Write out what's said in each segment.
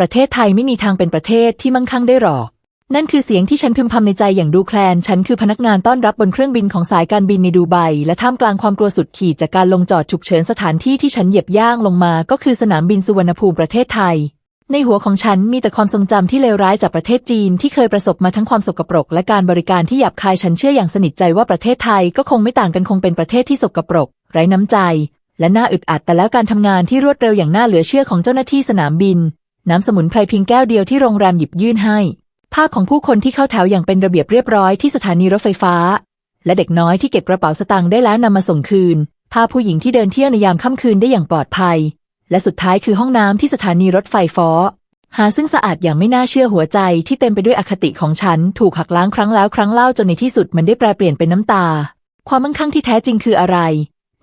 ประเทศไทยไม่มีทางเป็นประเทศที่มั่งคั่งได้หรอก นั่นคือเสียงที่ฉันพึมพำในใจอย่างดูแคลน ฉันคือพนักงานต้อนรับบนเครื่องบินของสายการบินในดูไบ และท่ามกลางความกลัวสุดขีดจากการลงจอดฉุกเฉินสถานที่ที่ฉันเหยียบย่างลงมา ก็คือสนามบินสุวรรณภูมิประเทศไทย ในหัวของฉันมีแต่ความทรงจำที่เลวร้ายจากประเทศจีน ที่เคยประสบมาทั้งความสกปรก และการบริการที่หยาบคายฉันเชื่ออย่างสนิทใจว่าประเทศไทยก็คงไม่ต่างกันคงเป็นประเทศที่สกปรก ไร้น้ำใจ และน่าอึดอัดแต่แล้วการทำงานที่รวดเร็วอย่างน่าเหลือเชื่อของเจ้าหน้าที่สนามบิน น้ำสมุนไพรเพียงแก้วเดียวที่โรงแรมหยิบยื่นให้ ภาพของผู้คนที่เข้าแถวอย่างเป็นระเบียบเรียบร้อยที่สถานีรถไฟฟ้า และเด็กน้อยที่เก็บกระเป๋าสตางค์ได้แล้วนำมาส่งคืน ภาพผู้หญิงที่เดินเที่ยวในยามค่ำคืนได้อย่างปลอดภัย และสุดท้ายคือห้องน้ำที่สถานีรถไฟฟ้าหาซึ่งสะอาดอย่างไม่น่าเชื่อหัวใจที่เต็มไปด้วยอคติของฉัน ถูกหักล้างครั้งแล้วครั้งเล่าจนในที่สุดมันได้แปลเปลี่ยนเป็นน้ำตา ความมั่งคั่งที่แท้จริงคืออะไร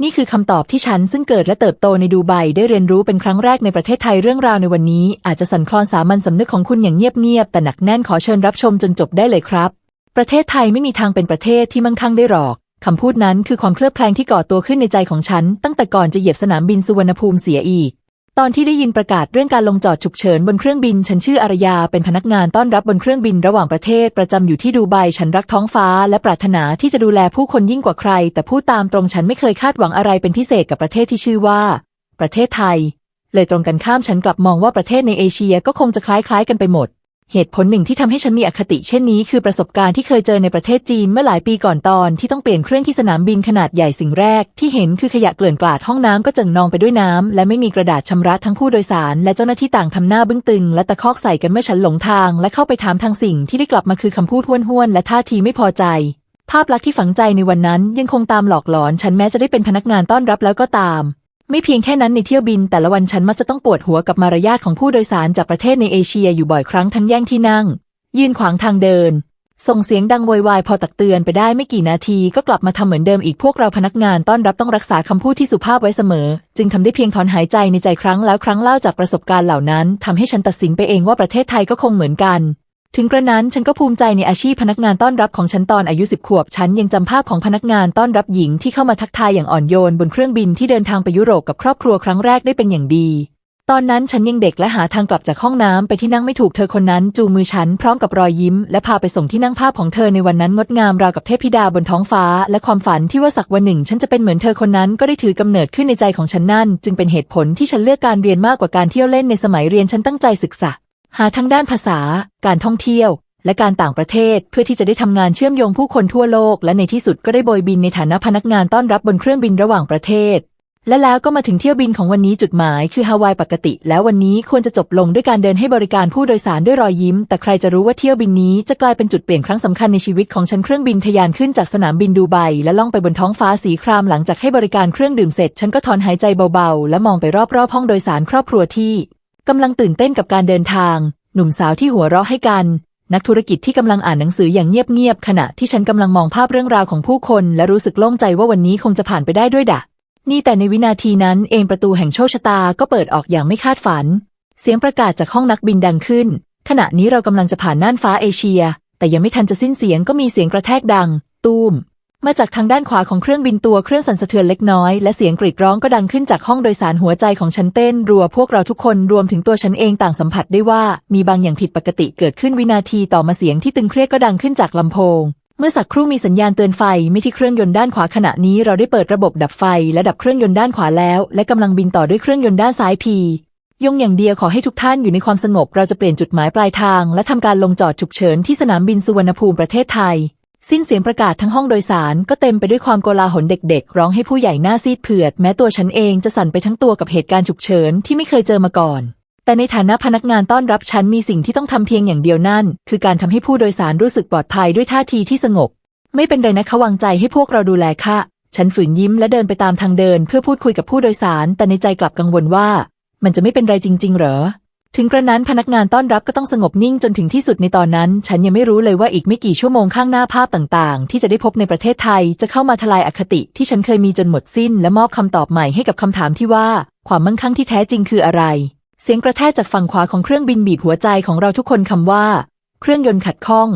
นี่คือคำตอบที่ฉันซึ่งเกิดและเติบโตในดูไบได้เรียนรู้เป็นครั้งแรกในประเทศไทยเรื่องราวในวันนี้ อาจจะสั่นคลอนสามัญสำนึกของคุณอย่างเงียบๆแต่หนักแน่นขอเชิญรับชมจนจบได้เลยครับ ประเทศไทยไม่มีทางเป็นประเทศที่มั่งคั่งได้หรอกคำพูดนั้นคือความเคลือบแคลงที่ก่อตัวขึ้นในใจของฉัน ตั้งแต่ก่อนจะเหยียบสนามบินสุวรรณภูมิเสียอีก ตอนที่ได้ยินประกาศเรื่องการลงจอดฉุกเฉินบนเครื่องบิน ฉันชื่ออารยาเป็นพนักงานต้อนรับบนเครื่องบินระหว่างประเทศประจำอยู่ที่ดูไบฉันรักท้องฟ้า และปรารถนาที่จะดูแลผู้คนยิ่งกว่าใคร แต่พูดตามตรงฉันไม่เคยคาดหวังอะไรเป็นพิเศษกับประเทศที่ชื่อว่า ประเทศไทย เลยตรงกันข้ามฉันกลับมองว่าประเทศในเอเชียก็คงจะคล้ายๆกันไปหมด เหตุผลหนึ่งที่ทำให้ฉันมีอคติเช่นนี้คือประสบการณ์ที่เคยเจอในประเทศจีนเมื่อหลายปีก่อนตอนที่ต้องเปลี่ยนเครื่องที่สนามบินขนาดใหญ่สิ่งแรก ที่เห็นคือขยะเกลื่อนกลาดห้องน้ำก็เจิ่งนองไปด้วยน้ำและไม่มีกระดาษชำระทั้งผู้โดยสาร และเจ้าหน้าที่ต่างทำหน้าบึ้งตึง และตะคอกใส่กันเมื่อฉันหลงทาง และเข้าไปถามทางสิ่งที่ได้กลับมาคือคำพูดห้วนๆและท่าทีไม่พอใจภาพลักษณ์ที่ฝังใจในวันนั้นยังคงตามหลอกหลอนฉันแม้จะได้เป็นพนักงานต้อนรับแล้วก็ตาม ไม่เพียงแค่นั้นในเที่ยวบิน แต่ละวันฉันมักจะต้องปวดหัวกับมารยาทของผู้โดยสารจากประเทศในเอเชียอยู่บ่อยครั้งทั้งแย่งที่นั่ง ยืนขวางทางเดิน ส่งเสียงดังโวยวายพอตักเตือนไปได้ไม่กี่นาทีก็กลับมาทำเหมือนเดิมอีกพวกเราพนักงานต้อนรับต้องรักษาคำพูดที่สุภาพไว้เสมอ จึงทำได้เพียงถอนหายใจในใจครั้งแล้วครั้งเล่าจากประสบการณ์เหล่านั้นทำให้ฉันตัดสินไปเองว่าประเทศไทยก็คงเหมือนกัน ถึงกระนั้นฉันก็ภูมิใจในอาชีพพนักงานต้อนรับของฉันตอนอายุสิบขวบ ฉันยังจำภาพของพนักงานต้อนรับหญิงที่เข้ามาทักทายอย่างอ่อนโยนบนเครื่องบินที่เดินทางไปยุโรปกับครอบครัวครั้งแรกได้เป็นอย่างดี ตอนนั้นฉันยังเด็กและหาทางกลับจากห้องน้ำไปที่นั่งไม่ถูกเธอคนนั้นจูงมือฉันพร้อมกับรอยยิ้ม และพาไปส่งที่นั่งภาพของเธอในวันนั้นงดงามราวกับเทพธิดาบนท้องฟ้า และความฝันที่ว่าสักวันหนึ่ง ฉันจะเป็นเหมือนเธอคนนั้นก็ได้ถือกำเนิดขึ้นในใจของฉันนั่น จึงเป็นเหตุผลที่ฉันเลือกการเรียนมากกว่าการเที่ยวเล่นในสมัยเรียนฉันตั้งใจศึกษา หาทั้งด้านภาษา การท่องเที่ยว และการต่างประเทศเพื่อที่จะได้ทำงานเชื่อมโยงผู้คนทั่วโลก และในที่สุดก็ได้โบยบินในฐานะพนักงานต้อนรับบนเครื่องบินระหว่างประเทศ และแล้วก็มาถึงเที่ยวบินของวันนี้จุดหมายคือฮาวายปกติ แล้ววันนี้ควรจะจบลงด้วยการเดินให้บริการผู้โดยสารด้วยรอยยิ้ม แต่ใครจะรู้ว่าเที่ยวบินนี้จะกลายเป็นจุดเปลี่ยนครั้งสำคัญในชีวิตของฉันเครื่องบินทะยานขึ้นจากสนามบินดูไบและล่องไปบนท้องฟ้าสีครามหลังจากให้บริการเครื่องดื่มเสร็จ ฉันก็ถอนหายใจเบาๆ และมองไปรอบๆห้องโดยสารครอบครัวที่ กำลังตื่นเต้นกับการเดินทาง หนุ่มสาวที่หัวเราะให้กัน นักธุรกิจที่กำลังอ่านหนังสืออย่างเงียบๆขณะที่ฉันกำลังมองภาพเรื่องราวของผู้คน และรู้สึกโล่งใจว่าวันนี้คงจะผ่านไปได้ด้วยดะนี่แต่ในวินาทีนั้นเองประตูแห่งโชคชะตาก็เปิดออกอย่างไม่คาดฝัน เสียงประกาศจากห้องนักบินดังขึ้น ขณะนี้เรากำลังจะผ่านน่านฟ้าเอเชีย แต่ยังไม่ทันจะสิ้นเสียงก็มีเสียงกระแทกดัง ตูม มาจากทางด้านขวาของเครื่องบินตัวเครื่องสั่นสะเทือนเล็กน้อย และเสียงกรีดร้องก็ดังขึ้นจากห้องโดยสารหัวใจของฉันเต้น รัวพวกเราทุกคนรวมถึงตัวฉันเองต่างสัมผัสได้ว่ามีบางอย่างผิดปกติเกิดขึ้นวินาทีต่อมาเสียงที่ตึงเครียดก็ดังขึ้นจากลำโพง เมื่อสักครู่มีสัญญาณเตือนไฟไม่ที่เครื่องยนต์ด้านขวาขณะนี้เราได้เปิดระบบดับไฟและดับเครื่องยนต์ด้านขวาแล้ว และกำลังบินต่อด้วยเครื่องยนต์ด้านซ้ายพียงอย่างเดียวขอให้ทุกท่านอยู่ในความสงบเราจะเปลี่ยนจุดหมายปลายทาง และทำการลงจอดฉุกเฉินที่สนามบินสุวรรณภูมิประเทศไทย สิ้นเสียงประกาศทั้งห้องโดยสารก็เต็มไปด้วยความโกลาหลเด็กๆ ร้องให้ผู้ใหญ่หน้าซีดเผือด แม้ตัวฉันเองจะสั่นไปทั้งตัวกับเหตุการณ์ฉุกเฉินที่ไม่เคยเจอมาก่อน แต่ในฐานะพนักงานต้อนรับฉันมีสิ่งที่ต้องทำเพียงอย่างเดียวนั่น คือการทำให้ผู้โดยสารรู้สึกปลอดภัยด้วยท่าทีที่สงบ ไม่เป็นไรนะคะวางใจให้พวกเราดูแลค่ะ ฉันฝืนยิ้มและเดินไปตามทางเดิน เพื่อพูดคุยกับผู้โดยสาร แต่ในใจกลับกังวลว่า มันจะไม่เป็นไรจริง ๆ เหรอ ถึงกระนั้นพนักงานต้อนรับก็ต้องสงบนิ่งจนถึงที่สุดในตอนนั้น ฉันยังไม่รู้เลยว่าอีกไม่กี่ชั่วโมงข้างหน้าภาพต่างๆ ที่จะได้พบในประเทศไทย จะเข้ามาทลายอคติที่ฉันเคยมีจนหมดสิ้น และมอบคำตอบใหม่ให้กับคำถามที่ว่า ความมั่งคั่งที่แท้จริงคืออะไร เสียงกระแทกจากฝั่งขวาของเครื่องบินบีบหัวใจของเราทุกคนคำว่า เครื่องยนต์ขัดข้อง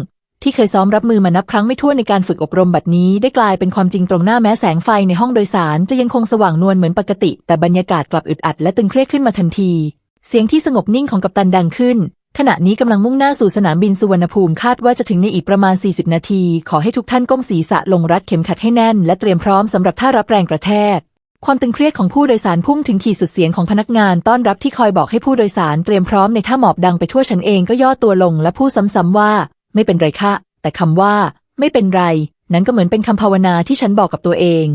ที่เคยซ้อมรับมือมานับครั้งไม่ถ้วนในการฝึกอบรมบัดนี้ ได้กลายเป็นความจริงตรงหน้าแม้แสงไฟในห้องโดยสาร จะยังคงสว่างนวลเหมือนปกติ แต่บรรยากาศกลับอึดอัดและตึงเครียดขึ้นมาทันที เสียงที่สงบนิ่งของกัปตันดังขึ้น ขณะนี้กำลังมุ่งหน้าสู่สนามบินสุวรรณภูมิคาดว่าจะถึงในอีกประมาณ 40 นาที ขอให้ทุกท่านก้มศีรษะลงรัดเข็มขัดให้แน่น และเตรียมพร้อมสำหรับท่ารับแรงกระแทก ความตึงเครียดของผู้โดยสารพุ่งถึงขีดสุดเสียงของพนักงานต้อนรับที่คอยบอกให้ผู้โดยสารเตรียมพร้อมในท่าหมอบดังไปทั่วฉันเองก็ย่อตัวลงและพูดซ้ำๆว่า ไม่เป็นไรค่ะแต่คำว่า ไม่เป็นไร นั้นก็เหมือนเป็นคำภาวนาที่ฉันบอกกับตัวเอง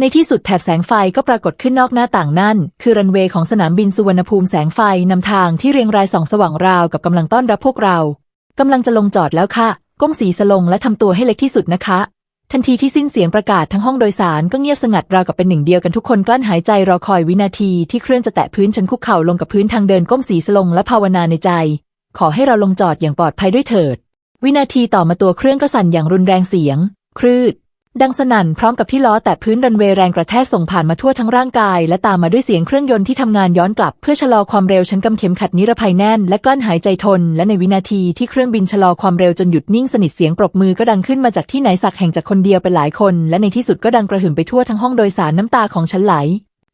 ในที่สุดแถบแสงไฟก็ปรากฏขึ้นนอกหน้าต่างนั่น คือรันเวย์ของสนามบินสุวรรณภูมิแสงไฟนำทางที่เรียงรายส่องสว่างราวกับกำลังต้อนรับพวกเรากำลังจะลงจอดแล้วค่ะ ก้มสีสลงและทำตัวให้เล็กที่สุดนะคะ ทันทีที่สิ้นเสียงประกาศทั้งห้องโดยสารก็เงียบสงัดราวกับเป็นหนึ่งเดียวกันทุกคนกลั้นหายใจรอคอยวินาทีที่เครื่องจะแตะพื้นฉันคุกเข่าลงกับพื้นทางเดินก้มสีสลงและภาวนาในใจ ขอให้เราลงจอดอย่างปลอดภัยด้วยเถิด วินาทีต่อมาตัวเครื่องก็สั่นอย่างรุนแรงเสียงครืด ดังสนั่นพร้อมกับที่ล้อแตะพื้นรันเวย์แรงกระแทกส่งผ่านมาทั่วทั้งร่างกาย และตามมาด้วยเสียงเครื่องยนต์ที่ทำงานย้อนกลับเพื่อชะลอความเร็วฉันกำเข็มขัดนิรภัยแน่นและกลั้นหายใจทน และในวินาทีที่เครื่องบินชะลอความเร็วจนหยุดนิ่งสนิทเสียงปรบมือก็ดังขึ้นมาจากที่ไหนสักแห่งจากคนเดียวเป็นหลายคน และในที่สุดก็ดังกระหึ่มไปทั่วทั้งห้องโดยสารน้ำตาของฉันไหล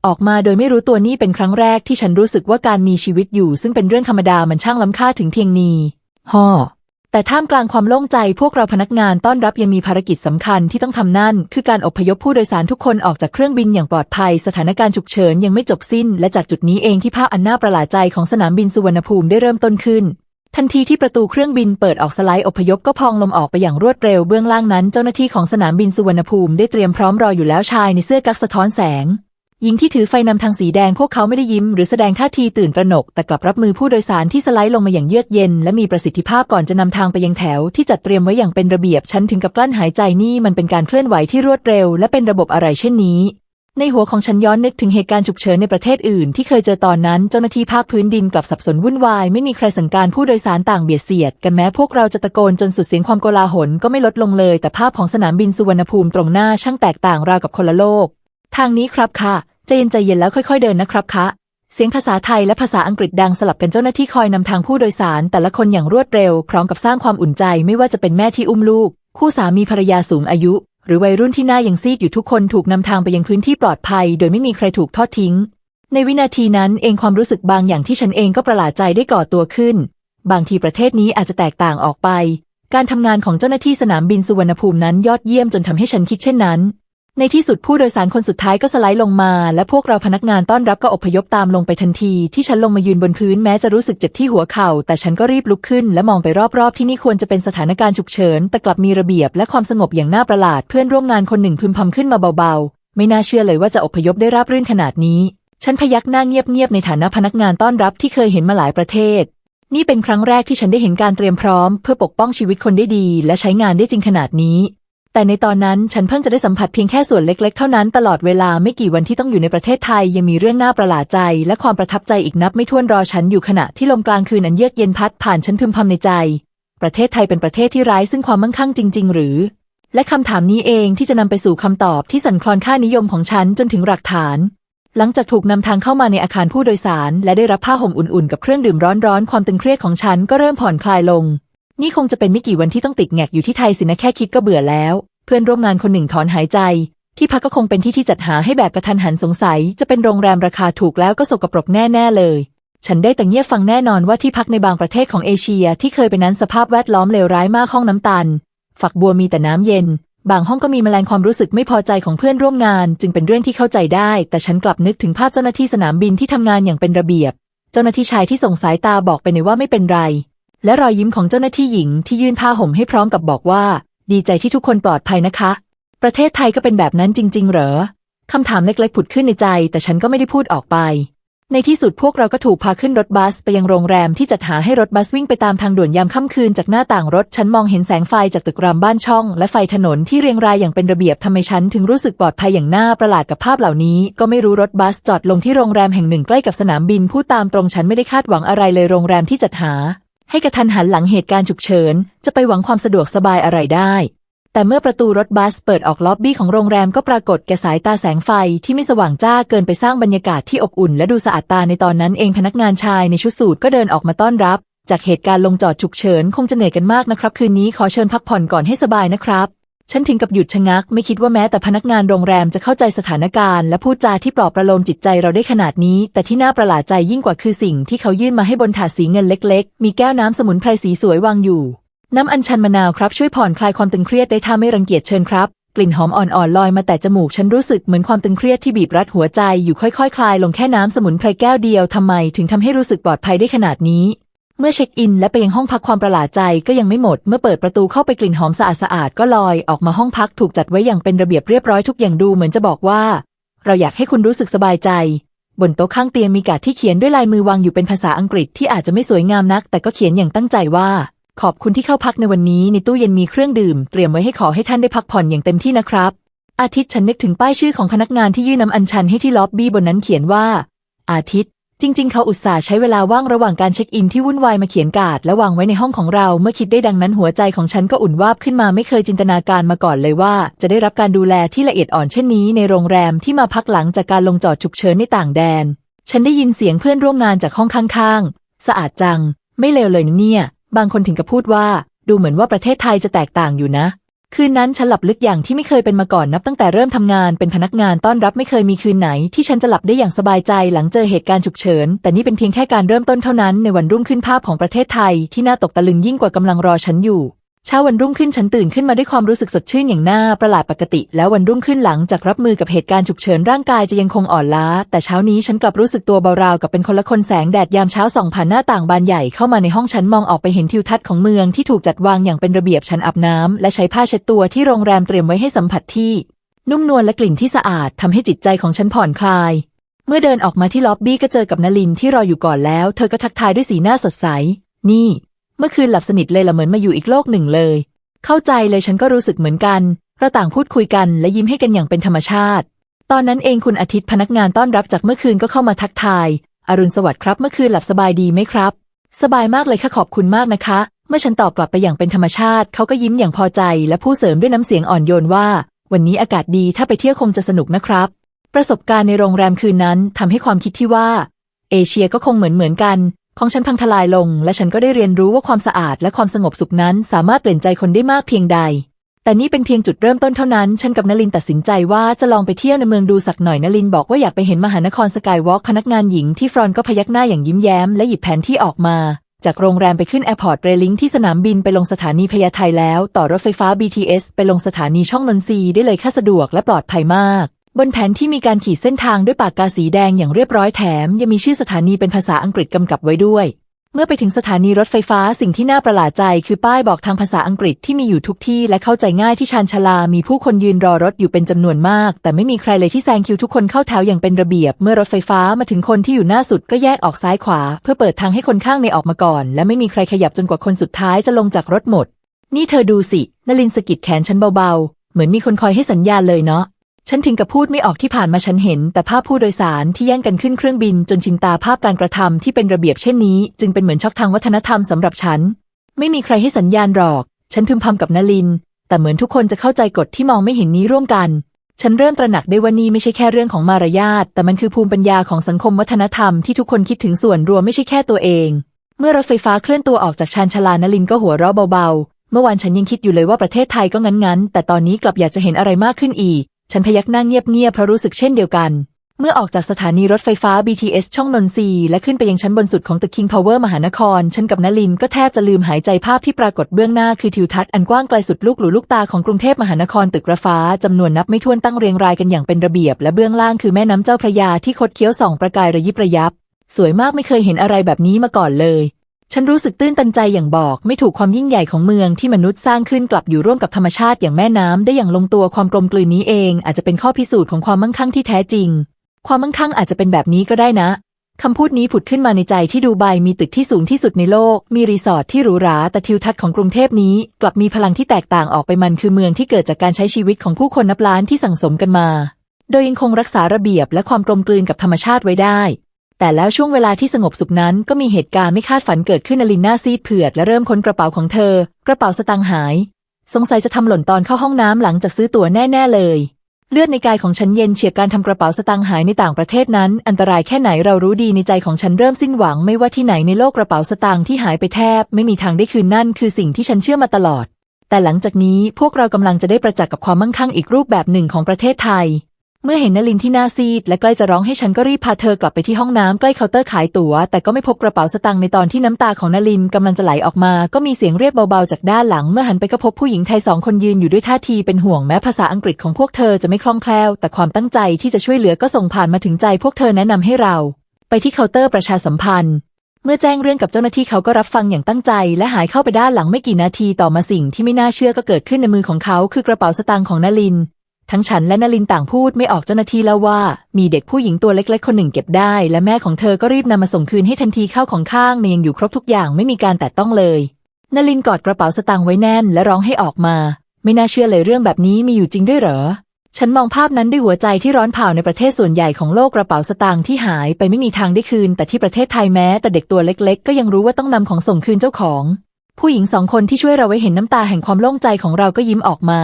ออกมาโดยไม่รู้ตัวนี่เป็นครั้งแรกที่ฉันรู้สึกว่าการมีชีวิตอยู่ ซึ่งเป็นเรื่องธรรมดามันช่างล้ำค่าถึงเพียงนี้ฮ่อ แต่ท่ามกลางความโล่งใจพวกเราพนักงานต้อนรับยังมีภารกิจสำคัญที่ต้องทำนั่น คือการอพยพผู้โดยสารทุกคนออกจากเครื่องบินอย่างปลอดภัย สถานการณ์ฉุกเฉินยังไม่จบสิ้น และจากจุดนี้เองที่ภาพอันน่าประหลาดใจของสนามบินสุวรรณภูมิได้เริ่มต้นขึ้น ทันทีที่ประตูเครื่องบินเปิดออกสไลด์อพยพก็พองลมออกไปอย่างรวดเร็วเบื้องล่างนั้น เจ้าหน้าที่ของสนามบินสุวรรณภูมิได้เตรียมพร้อมรออยู่แล้วชายในเสื้อกั๊กสะท้อนแสง หญิงที่ถือไฟนำทางสีแดงพวกเขาไม่ได้ยิ้มหรือแสดงท่าทีตื่นตระหนก แต่กลับรับมือผู้โดยสารที่สไลด์ลงมาอย่างเยือกเย็น และมีประสิทธิภาพก่อนจะนำทางไปยังแถวที่จัดเตรียมไว้อย่างเป็นระเบียบฉันถึงกับกลั้นหายใจนี่มันเป็นการเคลื่อนไหวที่รวดเร็ว และเป็นระบบอะไรเช่นนี้ ในหัวของฉันย้อนนึกถึงเหตุการณ์ฉุกเฉินในประเทศอื่น ที่เคยเจอตอนนั้นเจ้าหน้าที่ภาคพื้นดินกลับสับสนวุ่นวายไม่มีใครสั่งการผู้โดยสารต่างเบียดเสียด กันแม้พวกเราจะตะโกนจนสุดเสียงความโกลาหลก็ไม่ลดลงเลย แต่ภาพของสนามบินสุวรรณภูมิตรงหน้าช่างแตกต่างราวกับคนละโลก ทางนี้ครับค่ะ ใจเย็นใจเย็นแล้วค่อย ๆ เดินนะครับคะ เสียงภาษาไทยและภาษาอังกฤษดังสลับกันเจ้าหน้าที่คอยนำทางผู้โดยสาร แต่ละคนอย่างรวดเร็ว พร้อมกับสร้างความอุ่นใจไม่ว่าจะเป็นแม่ที่อุ้มลูก คู่สามีภรรยาสูงอายุ หรือวัยรุ่นที่หน้ายังซีดอยู่ทุกคนถูกนำทางไปยังพื้นที่ปลอดภัย โดยไม่มีใครถูกทอดทิ้ง ในวินาทีนั้นเองความรู้สึกบางอย่างที่ฉันเองก็ประหลาดใจได้ก่อตัวขึ้น บางทีประเทศนี้อาจจะแตกต่างออกไป การทำงานของเจ้าหน้าที่สนามบินสุวรรณภูมินั้นยอดเยี่ยมจนทำให้ฉันคิดเช่นนั้น ในที่สุดผู้โดยสารคนสุดท้ายก็สไลด์ลงมา และพวกเราพนักงานต้อนรับก็อพยพตามลงไปทันที ที่ฉันลงมายืนบนพื้นแม้จะรู้สึกเจ็บที่หัวเข่า แต่ฉันก็รีบลุกขึ้น และมองไปรอบๆ ที่นี่ควรจะเป็นสถานการณ์ฉุกเฉิน แต่กลับมีระเบียบและความสงบอย่างน่าประหลาดเพื่อนร่วมงานคนหนึ่งพึมพำขึ้นมาเบาๆ ไม่น่าเชื่อเลยว่าจะอพยพได้ราบรื่นขนาดนี้ ฉันพยักหน้าเงียบๆในฐานะพนักงานต้อนรับที่เคยเห็นมาหลายประเทศ นี่เป็นครั้งแรกที่ฉันได้เห็นการเตรียมพร้อม เพื่อปกป้องชีวิตคนได้ดี และใช้งานได้จริงขนาดนี้ แต่ในตอนนั้นฉันเพิ่งจะได้สัมผัสเพียงแค่ส่วนเล็ก ๆ เท่านั้นตลอดเวลาไม่กี่วันที่ต้องอยู่ในประเทศไทยยังมีเรื่องน่าประหลาดใจ และความประทับใจอีกนับไม่ถ้วนรอฉันอยู่ขณะที่ลมกลางคืนอันเยือกเย็นพัดผ่านฉันพึมพำในใจ ประเทศไทยเป็นประเทศที่ร้ายซึ่งความมั่งคั่งจริง ๆ หรือ และคำถามนี้เองที่จะนำไปสู่คำตอบที่สั่นคลอนค่านิยมของฉันจนถึงหลักฐาน หลังจากถูกนำทางเข้ามาในอาคารผู้โดยสาร และได้รับผ้าห่มอุ่นๆ กับเครื่องดื่มร้อนๆความตึงเครียดของฉันก็เริ่มผ่อนคลายลง นี่คงจะเป็นไม่กี่วันที่ต้องติดแงกอยู่ที่ไทยสินะแค่คิดก็เบื่อแล้ว พื่อนร่วมงานคนหนึ่งถอนหายใจ ที่พักก็คงเป็นที่ที่จัดหาให้แบบกระทันหันสงสัย จะเป็นโรงแรมราคาถูกแล้วก็สกปรกแน่ ๆ เลย ฉันได้แต่เงียบฟังแน่นอนว่าที่พักในบางประเทศของเอเชียที่เคยเป็นนั้นสภาพแวดล้อมเลวร้ายมากห้องน้ำตัน ฝักบัวมีแต่น้ำเย็น บางห้องก็มีแมลงความรู้สึกไม่พอใจของเพื่อนร่วมงาน จึงเป็นเรื่องที่เข้าใจได้ แต่ฉันกลับนึกถึงภาพเจ้าหน้าที่สนามบินที่ทำงานอย่างเป็นระเบียบ เจ้าหน้าที่ชายที่ส่งสายตาบอกไปในว่าไม่เป็นไร และรอยยิ้มของเจ้าหน้าที่หญิงที่ยื่นผ้าห่มให้พร้อมกับบอกว่า ดีใจที่ทุกคนปลอดภัยนะคะ ประเทศไทยก็เป็นแบบนั้นจริง ๆ เหรอคำถามเล็กๆผุดขึ้นในใจ แต่ฉันก็ไม่ได้พูดออกไป ในที่สุดพวกเราก็ถูกพาขึ้นรถบัสไปยังโรงแรมที่จัดหาให้รถบัสวิ่งไปตามทางด่วนยามค่ำคืนจากหน้าต่างรถ ฉันมองเห็นแสงไฟจากตึกรามบ้านช่อง และไฟถนนที่เรียงรายอย่างเป็นระเบียบทำไมฉันถึงรู้สึกปลอดภัยอย่างน่าประหลาดกับภาพเหล่านี้ ก็ไม่รู้รถบัสจอดลงที่โรงแรมแห่งหนึ่งใกล้กับสนามบินพูดตามตรงฉันไม่ได้คาดหวังอะไรเลยโรงแรมที่จัดหา ให้กระทันหันหลังเหตุการณ์ฉุกเฉิน จะไปหวังความสะดวกสบายอะไรได้ แต่เมื่อประตูรถบัสเปิดออกล็อบบี้ของโรงแรมก็ปรากฏแก่สายตาแสงไฟที่ไม่สว่างจ้าเกินไปสร้างบรรยากาศที่อบอุ่น และดูสะอาดตาในตอนนั้นเองพนักงานชายในชุดสูทก็เดินออกมาต้อนรับ จากเหตุการณ์ลงจอดฉุกเฉินคงจะเหนื่อยกันมากนะครับ คืนนี้ขอเชิญพักผ่อนก่อนให้สบายนะครับ ฉันถึงกับหยุดชะงัก ไม่คิดว่าแม้แต่พนักงานโรงแรมจะเข้าใจสถานการณ์ และพูดจาที่ปลอบประโลมจิตใจเราได้ขนาดนี้ แต่ที่น่าประหลาดใจยิ่งกว่าคือสิ่งที่เขายื่นมาให้บนถาดสีเงินเล็ก ๆ มีแก้วน้ำสมุนไพรสีสวยวางอยู่ น้ำอัญชันมะนาวครับช่วยผ่อนคลายความตึงเครียดได้ถ้าไม่รังเกียจเชิญครับ กลิ่นหอมอ่อนๆลอยมาแต่จมูกฉันรู้สึกเหมือนความตึงเครียดที่บีบรัดหัวใจอยู่ค่อยๆคลายลงแค่น้ำสมุนไพรแก้วเดียวทำไมถึงทำให้รู้สึกปลอดภัยได้ขนาดนี้ เมื่อเช็คอินและไปยังห้องพักความประหลาดใจก็ยังไม่หมด เมื่อเปิดประตูเข้าไปกลิ่นหอมสะอาดสะอาดๆก็ลอยออกมาห้องพักถูกจัดไว้อย่างเป็นระเบียบเรียบร้อยทุกอย่างดูเหมือนจะบอกว่า เราอยากให้คุณรู้สึกสบายใจ บนโต๊ะข้างเตียงมีการ์ดที่เขียนด้วยลายมือวางอยู่เป็นภาษาอังกฤษที่อาจจะไม่สวยงามนัก แต่ก็เขียนอย่างตั้งใจว่า ขอบคุณที่เข้าพักในวันนี้ในตู้เย็นมีเครื่องดื่ม เตรียมไว้ให้ขอให้ท่านได้พักผ่อนอย่างเต็มที่นะครับ อาทิตย์ฉันนึกถึงป้ายชื่อของพนักงานที่ยื่นน้ำอัญชันให้ที่ล็อบบี้บนนั้นเขียนว่า อาทิตย์ จริง ๆ เขาอุตส่าห์ใช้เวลาว่างระหว่างการเช็คอินที่วุ่นวายมาเขียนการ์ดและวางไว้ในห้องของเรา เมื่อคิดได้ดังนั้นหัวใจของฉันก็อุ่นวาบขึ้นมาไม่เคยจินตนาการมาก่อนเลยว่า จะได้รับการดูแลที่ละเอียดอ่อนเช่นนี้ในโรงแรมที่มาพักหลังจากการลงจอดฉุกเฉินในต่างแดน ฉันได้ยินเสียงเพื่อนร่วมงานจากห้องข้างๆ สะอาดจัง ไม่เลวเลยนเนี่ย บางคนถึงกับพูดว่า ดูเหมือนว่าประเทศไทยจะแตกต่างอยู่นะ คืนนั้นฉันหลับลึกอย่างที่ไม่เคยเป็นมาก่อนนับตั้งแต่เริ่มทำงานเป็นพนักงานต้อนรับไม่เคยมีคืนไหน ที่ฉันจะหลับได้อย่างสบายใจหลังเจอเหตุการณ์ฉุกเฉิน แต่นี่เป็นเพียงแค่การเริ่มต้นเท่านั้นในวันรุ่งขึ้นภาพของประเทศไทยที่น่าตกตะลึงยิ่งกว่ากำลังรอฉันอยู่ เช้าวันรุ่งขึ้นฉันตื่นขึ้นมาด้วยความรู้สึกสดชื่นอย่างน่าประหลาดปกติ แล้ววันรุ่งขึ้นหลังจากรับมือกับเหตุการณ์ฉุกเฉินร่างกายจะยังคงอ่อนล้า แต่เช้านี้ฉันกลับรู้สึกตัวเบาราวกับเป็นคนละคนแสงแดดยามเช้าส่องผ่านหน้าต่างบานใหญ่เข้ามาในห้องฉันมองออกไปเห็นทิวทัศน์ของเมืองที่ถูกจัดวางอย่างเป็นระเบียบฉันอาบน้ำและใช้ผ้าเช็ดตัวที่โรงแรมเตรียมไว้ให้สัมผัสที่ นุ่มนวลและกลิ่นที่สะอาดทำให้จิตใจของฉันผ่อนคลาย เมื่อเดินออกมาที่ล็อบบี้ก็เจอกับนลินที่รออยู่ก่อนแล้ว เธอก็ทักทายด้วยสีหน้าสดใส นี่ เมื่อคืนหลับสนิทเลยละเหมือนมาอยู่อีกโลกหนึ่งเลย เข้าใจเลยฉันก็รู้สึกเหมือนกันเราต่างพูดคุยกันและยิ้มให้กันอย่างเป็นธรรมชาติ ตอนนั้นเองคุณอาทิตย์พนักงานต้อนรับจากเมื่อคืนก็เข้ามาทักทาย อรุณสวัสดิ์ครับ เมื่อคืนหลับสบายดีไหมครับ สบายมากเลยค่ะขอบคุณมากนะคะ เมื่อฉันตอบกลับไปอย่างเป็นธรรมชาติ เขาก็ยิ้มอย่างพอใจและพูดเสริมด้วยน้ำเสียงอ่อนโยนว่า วันนี้อากาศดีถ้าไปเที่ยวคงจะสนุกนะครับ ประสบการณ์ในโรงแรมคืนนั้นทำให้ความคิดที่ว่า เอเชียก็คงเหมือนเหมือนกัน ของฉันพังทลายลง และฉันก็ได้เรียนรู้ว่าความสะอาดและความสงบสุขนั้นสามารถเปลี่ยนใจคนได้มากเพียงใด แต่นี่เป็นเพียงจุดเริ่มต้นเท่านั้น ฉันกับนลินตัดสินใจว่าจะลองไปเที่ยวในเมืองดูสักหน่อยนลินบอกว่าอยากไปเห็นมหานครสกายวอล์กพนักงานหญิงที่ฟรอนก็พยักหน้าอย่างยิ้มแย้มและหยิบแผนที่ออกมาจากโรงแรมไปขึ้นแอร์พอร์ตเรลิงที่สนามบินไปลงสถานีพญาไทแล้ว ต่อรถไฟฟ้า BTS ไปลงสถานีช่องนนทรีได้เลยค่าสะดวกและปลอดภัยมาก บนแผนที่มีการขีดเส้นทางด้วยปากกาสีแดงอย่างเรียบร้อยแถม ยังมีชื่อสถานีเป็นภาษาอังกฤษกำกับไว้ด้วย เมื่อไปถึงสถานีรถไฟฟ้าสิ่งที่น่าประหลาดใจ คือป้ายบอกทางภาษาอังกฤษที่มีอยู่ทุกที่และเข้าใจง่ายที่ชานชาลา มีผู้คนยืนรอรถอยู่เป็นจำนวนมาก แต่ไม่มีใครเลยที่แซงคิวทุกคนเข้าแถวอย่างเป็นระเบียบ เมื่อรถไฟฟ้ามาถึงคนที่อยู่หน้าสุดก็แยกออกซ้ายขวา เพื่อเปิดทางให้คนข้างในออกมาก่อน และไม่มีใครขยับจนกว่าคนสุดท้ายจะลงจากรถหมด นี่เธอดูสินลินสกิดแขนฉันเบาๆ เหมือนมีคนคอยให้สัญญาณเลยเนาะ ฉันถึงกับพูดไม่ออกที่ผ่านมาฉันเห็น แต่ภาพผู้โดยสารที่แย่งกันขึ้นเครื่องบินจนชินตาภาพการกระทำที่เป็นระเบียบเช่นนี้ จึงเป็นเหมือนช็อกทางวัฒนธรรมสำหรับฉัน ไม่มีใครให้สัญญาณหรอก ฉันพึมพำกับนลิน แต่เหมือนทุกคนจะเข้าใจกฎที่มองไม่เห็นนี้ร่วมกัน ฉันเริ่มตระหนักได้ว่านี่ไม่ใช่แค่เรื่องของมารยาทแต่มันคือภูมิปัญญาของสังคมวัฒนธรรมที่ทุกคนคิดถึงส่วนรวมไม่ใช่แค่ตัวเอง เมื่อรถไฟฟ้าเคลื่อนตัวออกจากชานชาลานลินก็หัวเราะเบาๆ เมื่อวานฉันยังคิดอยู่เลยว่าประเทศไทยก็งั้นๆ แต่ตอนนี้กลับอยากจะเห็นอะไรมากขึ้นอีก ฉันพยักหน้าเงียบๆเพราะรู้สึกเช่นเดียวกัน เมื่อออกจากสถานีรถไฟฟ้า BTS ช่องนนทรีและขึ้นไปยังชั้นบนสุดของตึก King Power มหานคร ฉันกับนลินก็แทบจะลืมหายใจภาพที่ปรากฏเบื้องหน้าคือทิวทัศน์อันกว้างไกลสุดลูกหลูลูกตาของกรุงเทพมหานครตึกระฟ้าจำนวนนับไม่ถ้วนตั้งเรียงรายกันอย่างเป็นระเบียบ และเบื้องล่างคือแม่น้ำเจ้าพระยาที่คดเคี้ยวส่องประกายระยิบระยับ สวยมากไม่เคยเห็นอะไรแบบนี้มาก่อนเลย ฉันรู้สึกตื้นตันใจอย่างบอก ไม่ถูกความยิ่งใหญ่ของเมืองที่มนุษย์สร้างขึ้นกลับอยู่ร่วมกับธรรมชาติอย่างแม่น้ำได้อย่างลงตัวความกลมกลืนนี้เอง อาจจะเป็นข้อพิสูจน์ของความมั่งคั่งที่แท้จริง ความมั่งคั่งอาจจะเป็นแบบนี้ก็ได้นะคำพูดนี้ผุดขึ้นมาในใจที่ดูไบมีตึกที่สูงที่สุดในโลก มีรีสอร์ทที่หรูหราแต่ทิวทัศน์ของกรุงเทพนี้ กลับมีพลังที่แตกต่างออกไปมันคือเมืองที่เกิดจากการใช้ชีวิตของผู้คนนับล้านที่สั่งสมกันมา โดยยังคงรักษาระเบียบและความกลมกลืนกับธรรมชาติไว้ได้ แต่แล้วช่วงเวลาที่สงบสุขนั้นก็มีเหตุการณ์ไม่คาดฝันเกิดขึ้นอลินนาซีดเผือดและเริ่มค้นกระเป๋าของเธอ กระเป๋าสตางค์หาย สงสัยจะทำหล่นตอนเข้าห้องน้ำหลังจากซื้อตั๋วแน่ๆเลย เลือดในกายของฉันเย็นเฉียบการทำกระเป๋าสตางค์หายในต่างประเทศนั้น อันตรายแค่ไหนเรารู้ดีในใจของฉันเริ่มสิ้นหวังไม่ว่าที่ไหนในโลกกระเป๋าสตางค์ที่หายไปแทบ ไม่มีทางได้คืนนั่นคือสิ่งที่ฉันเชื่อมาตลอด แต่หลังจากนี้พวกเรากำลังจะได้ประจักษ์กับความมั่งคั่งอีกรูปแบบหนึ่งของประเทศไทย เมื่อเห็นนลินที่หน้าซีดและใกล้จะร้องให้ฉันก็รีบพาเธอกลับไปที่ห้องน้ำใกล้เคาน์เตอร์ขายตั๋ว แต่ก็ไม่พบกระเป๋าสตางค์ในตอนที่น้ำตาของนลินกำลังจะไหลออกมา ก็มีเสียงเรียกเบาๆจากด้านหลัง เมื่อหันไปก็พบผู้หญิงไทยสองคนยืนอยู่ด้วยท่าทีเป็นห่วงแม้ภาษาอังกฤษของพวกเธอจะไม่คล่องแคล่ว แต่ความตั้งใจที่จะช่วยเหลือก็ส่งผ่านมาถึงใจ พวกเธอแนะนำให้เรา ไปที่เคาน์เตอร์ประชาสัมพันธ์เมื่อแจ้งเรื่องกับเจ้าหน้าที่เขาก็รับฟังอย่างตั้งใจ และหายเข้าไปด้านหลังไม่กี่นาทีต่อมาสิ่งที่ไม่น่าเชื่อก็เกิดขึ้นในมือของเขา คือกระเป๋าสตางค์ของนลิน ทั้งฉันและนลินต่างพูดไม่ออกเจ้าหน้าที่แล้วว่า มีเด็กผู้หญิงตัวเล็กๆ คนหนึ่งเก็บได้ และแม่ของเธอก็รีบนำมาส่งคืนให้ทันทีเข้าของข้างในยังอยู่ครบทุกอย่างไม่มีการแตะต้องเลยนลินกอดกระเป๋าสตางค์ไว้แน่นและร้องให้ออกมา ไม่น่าเชื่อเลยเรื่องแบบนี้มีอยู่จริงด้วยเหรอ ฉันมองภาพนั้นด้วยหัวใจที่ร้อนเผาในประเทศส่วนใหญ่ของโลกกระเป๋าสตางค์ที่หายไปไม่มีทางได้คืน แต่ที่ประเทศไทยแม้แต่เด็กตัวเล็ก ๆ ก็ยังรู้ว่าต้องนำของส่งคืนเจ้าของ ผู้หญิงสองคนที่ช่วยเราไว้เห็นน้ำตาแห่งความโล่งใจของเราก็ยิ้มออกมา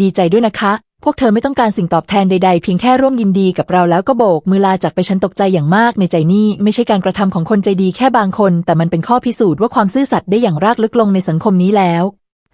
ดีใจด้วยนะคะ พวกเธอไม่ต้องการสิ่งตอบแทนใดๆ เพียงแค่ร่วมยินดีกับเราแล้วก็โบกมือลาจากไปฉันตกใจอย่างมากในใจนี่ไม่ใช่การกระทำของคนใจดีแค่บางคน แต่มันเป็นข้อพิสูจน์ว่าความซื่อสัตย์ได้อย่างรากลึกลงในสังคมนี้แล้ว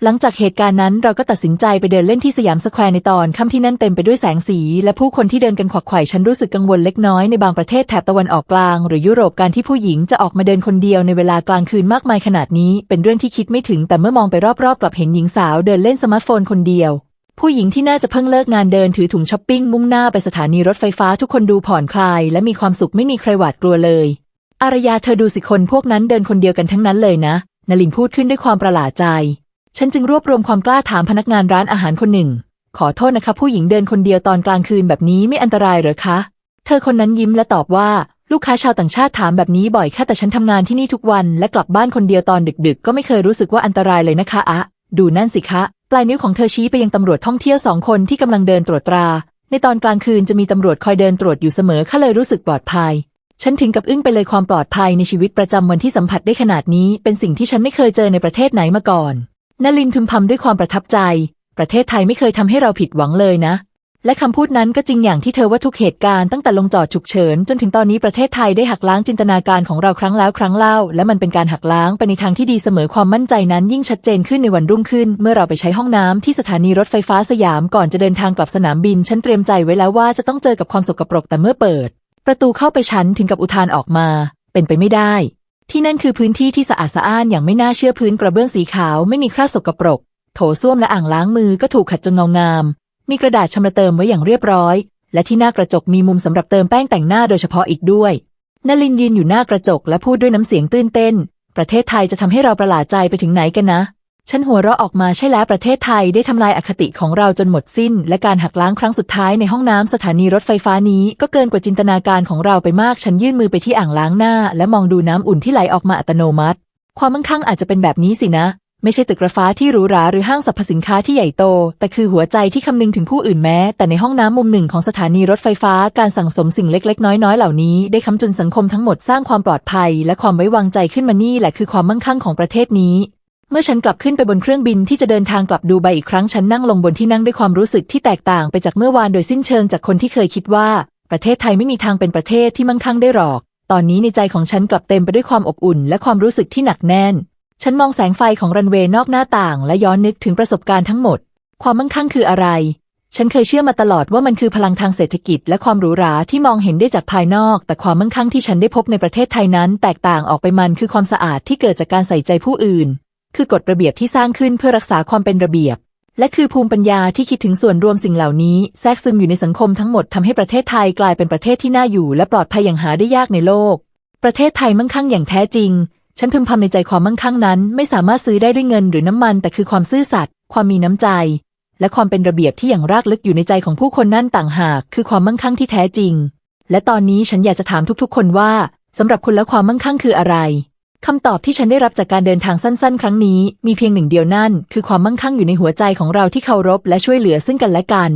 หลังจากเหตุการณ์นั้นเราก็ตัดสินใจไปเดินเล่นที่สยามสแควร์ในตอนค่ำที่นั่นเต็มไปด้วยแสงสี และผู้คนที่เดินกันขวักไขว่ฉันรู้สึกกังวลเล็กน้อยในบางประเทศแถบตะวันออกกลาง หรือยุโรปการที่ผู้หญิงจะออกมาเดินคนเดียวในเวลากลางคืนมากมายขนาดนี้ เป็นเรื่องที่คิดไม่ถึงแต่เมื่อมองไปรอบๆกลับเห็นหญิงสาวเดินเล่นสมาร์ทโฟนคนเดียว ผู้หญิงที่น่าจะเพิ่งเลิกงานเดินถือถุงช้อปปิ้งมุ่งหน้าไปสถานีรถไฟฟ้าทุกคนดูผ่อนคลาย และมีความสุขไม่มีใครหวาดกลัวเลย อารยาเธอดูสิคนพวกนั้นเดินคนเดียวกันทั้งนั้นเลยนะนลินพูดขึ้นด้วยความประหลาดใจ ฉันจึงรวบรวมความกล้าถามพนักงานร้านอาหารคนหนึ่ง ขอโทษนะคะ ผู้หญิงเดินคนเดียวตอนกลางคืนแบบนี้ไม่อันตรายหรอคะ เธอคนนั้นยิ้มและตอบว่า ลูกค้าชาวต่างชาติถามแบบนี้บ่อยแค่แต่ฉันทำงานที่นี่ทุกวัน และกลับบ้านคนเดียวตอนดึก ๆ ก็ไม่เคยรู้สึกว่าอันตรายเลยนะคะอะดูนั่นสิคะ ปลายนิ้วของเธอชี้ไปยังตำรวจท่องเที่ยวสองคนที่กำลังเดินตรวจตรา ในตอนกลางคืนจะมีตำรวจคอยเดินตรวจอยู่เสมอข้าเลยรู้สึกปลอดภัย ฉันถึงกับอึ้งไปเลยความปลอดภัยในชีวิตประจำวันที่สัมผัสได้ขนาดนี้ เป็นสิ่งที่ฉันไม่เคยเจอในประเทศไหนมาก่อนนลินพึมพำด้วยความประทับใจ ประเทศไทยไม่เคยทำให้เราผิดหวังเลยนะ และคำพูดนั้นก็จริงอย่างที่เธอว่าทุกเหตุการณ์ตั้งแต่ลงจอดฉุกเฉินจนถึงตอนนี้ประเทศไทยได้หักล้างจินตนาการของเราครั้งแล้วครั้งเล่า และมันเป็นการหักล้างไปในทางที่ดีเสมอความมั่นใจนั้นยิ่งชัดเจนขึ้นในวันรุ่งขึ้น เมื่อเราไปใช้ห้องน้ำที่สถานีรถไฟฟ้าสยามก่อนจะเดินทางกลับสนามบิน ฉันเตรียมใจไว้แล้วว่าจะต้องเจอกับความสกปรกแต่เมื่อเปิด ประตูเข้าไปฉันถึงกับอุทานออกมา เป็นไปไม่ได้ ที่นั่นคือพื้นที่ที่สะอาดสะอ้านอย่างไม่น่าเชื่อพื้นกระเบื้องสีขาวไม่มีคราบสกปรก โถส้วมและอ่างล้างมือก็ถูกขัดจนเงางาม มีกระดาษชำระเติมไว้อย่างเรียบร้อย และที่หน้ากระจกมีมุมสำหรับเติมแป้งแต่งหน้าโดยเฉพาะอีกด้วยนลินยืนอยู่หน้ากระจกและพูดด้วยน้ำเสียงตื้นเต้น ประเทศไทยจะทำให้เราประหลาดใจไปถึงไหนกันนะฉันหัวเราะออกมาใช่แล้วประเทศไทยได้ทำลายอคติของเราจนหมดสิ้น และการหักล้างครั้งสุดท้ายในห้องน้ำสถานีรถไฟฟ้านี้ก็เกินกว่าจินตนาการของเราไปมากฉันยื่นมือไปที่อ่างล้างหน้า และมองดูน้ำอุ่นที่ไหลออกมาอัตโนมัติ ความมั่งคั่งอาจจะเป็นแบบนี้สินะ ไม่ใช่ตึกระฟ้าที่หรูหราหรือห้างสรรพสินค้าที่ใหญ่โต แต่คือหัวใจที่คำนึงถึงผู้อื่นแม้ แต่ในห้องน้ำมุมหนึ่งของสถานีรถไฟฟ้าการสั่งสมสิ่งเล็ก ๆ น้อยๆ เหล่านี้ ได้ค้ำจุนสังคมทั้งหมดสร้างความปลอดภัย และความไว้วางใจขึ้นมานี่แหละคือความมั่งคั่งของประเทศนี้ เมื่อฉันกลับขึ้นไปบนเครื่องบินที่จะเดินทางกลับดูไบอีกครั้งฉันนั่งลงบนที่นั่งด้วยความรู้สึกที่แตกต่างไปจากเมื่อวานโดยสิ้นเชิงจากคนที่เคยคิดว่า ประเทศไทยไม่มีทางเป็นประเทศที่มั่งคั่งได้หรอก ตอนนี้ในใจของฉันกลับเต็มไปด้วยความอบอุ่น และความรู้สึกที่หนักแน่น ฉันมองแสงไฟของรันเวย์นอกหน้าต่างและย้อนนึกถึงประสบการณ์ทั้งหมด ความมั่งคั่งคืออะไร ฉันเคยเชื่อมาตลอดว่ามันคือพลังทางเศรษฐกิจ และความหรูหราที่มองเห็นได้จากภายนอก แต่ความมั่งคั่งที่ฉันได้พบในประเทศไทยนั้น แตกต่างออกไปมันคือความสะอาดที่เกิดจากการใส่ใจผู้อื่น คือกฎระเบียบที่สร้างขึ้นเพื่อรักษาความเป็นระเบียบ และคือภูมิปัญญาที่คิดถึงส่วนรวมสิ่งเหล่านี้แทรกซึมอยู่ในสังคมทั้งหมดทำให้ประเทศไทยกลายเป็นประเทศที่น่าอยู่ และปลอดภัยอย่างหาได้ยากในโลก ประเทศไทยมั่งคั่งอย่างแท้จริง ฉันพึมพำในใจความมั่งคั่งนั้น ไม่สามารถซื้อได้ด้วยเงินหรือน้ำมัน แต่คือความซื่อสัตย์ความมีน้ำใจ และความเป็นระเบียบที่อย่างรากลึกอยู่ในใจของผู้คนนั่นต่างหาก คือความมั่งคั่งที่แท้จริง และตอนนี้ฉันอยากจะถามทุกๆ คนว่าสำหรับคุณแล้วความมั่งคั่งคืออะไรคำตอบที่ฉันได้รับจากการเดินทางสั้น ๆ ครั้งนี้ มีเพียงหนึ่งเดียวนั่น คือความมั่งคั่งอยู่ในหัวใจของเราที่เคารพและช่วยเหลือซึ่งกันและกัน